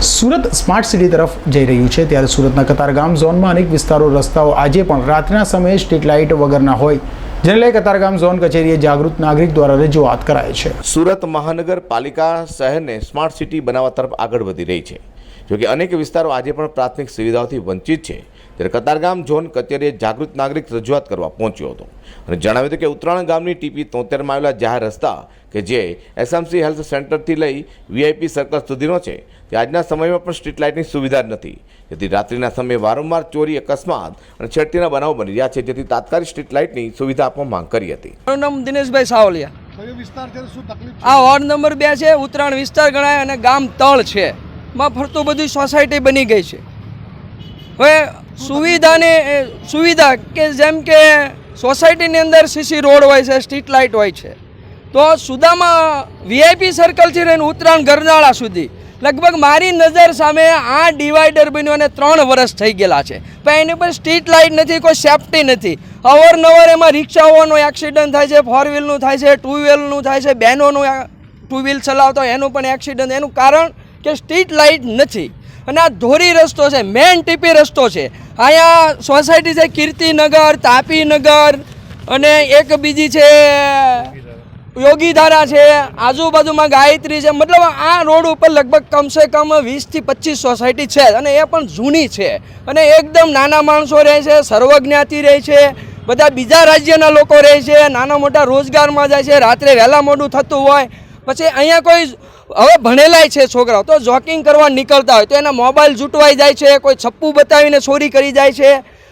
Surat smart city તરફ જઈ રહ્યું છે. ત્યારે સુરતના કતારગામ ઝોનમાં અનેક વિસ્તારો રસ્તાઓ આજે પણ રાત્રિના સમયે સ્ટ્રીટ લાઇટ વગરના હોય. જેને લઈ કતારગામ ઝોન કચેરીએ જાગૃત નાગરિક દ્વારા રજૂઆત કરાય છે. સુરત મહાનગરપાલિકા શહેરને સ્માર્ટ સિટી બનાવવા તરફ આગળ વધી રહી છે. જોકે અનેક વિસ્તારો આજે પણ પ્રાથમિક સુવિધાઓથી વંચિત છે. ત્યારે કતારગામ ઝોન કચેરીએ જાગૃત નાગરિક રજૂઆત કરવા પહોંચ્યો હતો. અને જણાવ્યું હતું કે ઉત્તરાયણ ગામની ટીપી તોતેરમાં આવેલા જાહેર રસ્તા કે જે એસએમસી હેલ્થ સેન્ટરથી લઈ વીઆઈપી સર્કલ સુધીનો છે તે આજના સમયમાં પણ સ્ટ્રીટ લાઇટની સુવિધા જ નથી. જેથી રાત્રિના સમયે વારંવાર ચોરી અકસ્માત અને છેડતીના બનાવો બની રહ્યા છે. જેથી તાત્કાલિક સ્ટ્રીટ લાઇટની સુવિધા આપવા માંગ કરી હતી. મારું નામ દિનેશભાઈ સાવલિયા. કયો વિસ્તાર છે? શું તકલીફ આ વોર્ડ નંબર બે છે ઉત્તરાયણ વિસ્તાર ગણાય અને ગામ તળ છે. માં ફરતું બધી સોસાયટી બની ગઈ છે. હવે સુવિધાને સુવિધા કે જેમ કે સોસાયટીની અંદર સીસી રોડ હોય છે સ્ટ્રીટ લાઇટ હોય છે, તો સુદામાં વીઆઈપી સર્કલથી લઈને ઉત્તરાયણ ગરનાળા સુધી લગભગ મારી નજર સામે આ ડિવાઈડર બન્યું અને ત્રણ વર્ષ થઈ ગયેલા છે. પણ એની પર સ્ટ્રીટ લાઇટ નથી, કોઈ સેફટી નથી. અવારનવાર એમાં રિક્ષાઓનો એક્સિડન્ટ થાય છે ફોર વ્હીલનું થાય છે ટુ વ્હીલનું થાય છે, બહેનોનું ટુ વ્હીલ ચલાવતો એનું પણ એક્સિડન્ટ એનું કારણ કે સ્ટ્રીટ લાઇટ નથી. અને આ ધોરી રસ્તો છે, મેન ટીપી રસ્તો છે. અહીંયા સોસાયટી છે, કીર્તિનગર, તાપીનગર અને એક બીજી છે, યોગીધારા છે, આજુબાજુમાં ગાયત્રી છે. મતલબ આ રોડ ઉપર લગભગ કમસે કમ વીસથી પચીસ સોસાયટી છે અને એ પણ જૂની છે. અને એકદમ નાના માણસો રહે છે, સર્વજ્ઞાતિ રહે છે. બધા બીજા રાજ્યના લોકો રહે છે. નાના મોટા રોજગારમાં જાય છે. રાત્રે વહેલા મોડું થતું હોય પછી અહીંયા કોઈ હવે ભણેલાય છે છોકરાઓ, તો જોકિંગ કરવા નીકળતા હોય તો એના મોબાઈલ જૂટવાઈ જાય છે, કોઈ છપ્પુ બતાવીને ચોરી કરી જાય છે.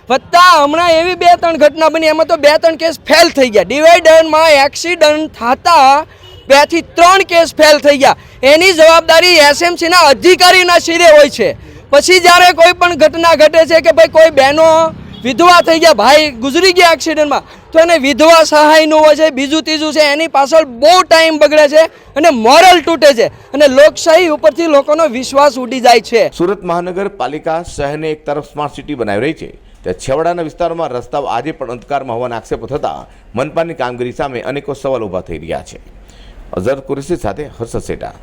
વત્તા હમણાં એવી બે ત્રણ ઘટના બની, એમાં તો બે ત્રણ કેસ ફેલ થઈ ગયા. ડિવાઈડરમાં એક્સિડન્ટ થતા બેથી ત્રણ કેસ ફેલ થઈ ગયા. એની જવાબદારી એસએમસીના અધિકારીના શિરે હોય છે. પછી જ્યારે કોઈ પણ ઘટના ઘટે છે કે ભાઈ કોઈ બહેનો વિધવા થઈ ગયા, ભાઈ ગુજરી ગયા એક્સિડન્ટમાં તો એને વિધવા સહાયનું હોય છે, બીજું ત્રીજું છે, એની પાછળ બહુ ટાઈમ બગડે છે અને મોરલ તૂટે છે. અને લોકશાહી ઉપરથી લોકોનો વિશ્વાસ ઉડી જાય છે. સુરત મહાનગરપાલિકા શહેરને એક તરફ સ્માર્ટ સિટી બનાવી રહી છે. ત્યાં છેવાડાના વિસ્તારોમાં રસ્તાઓ આજે પણ અંધકારમાં હોવાના આક્ષેપો થતાં મનપાની કામગીરી સામે અનેકો સવાલ ઊભા થઈ રહ્યા છે. અઝર કુરેશી સાથે હર્ષદ સેટા.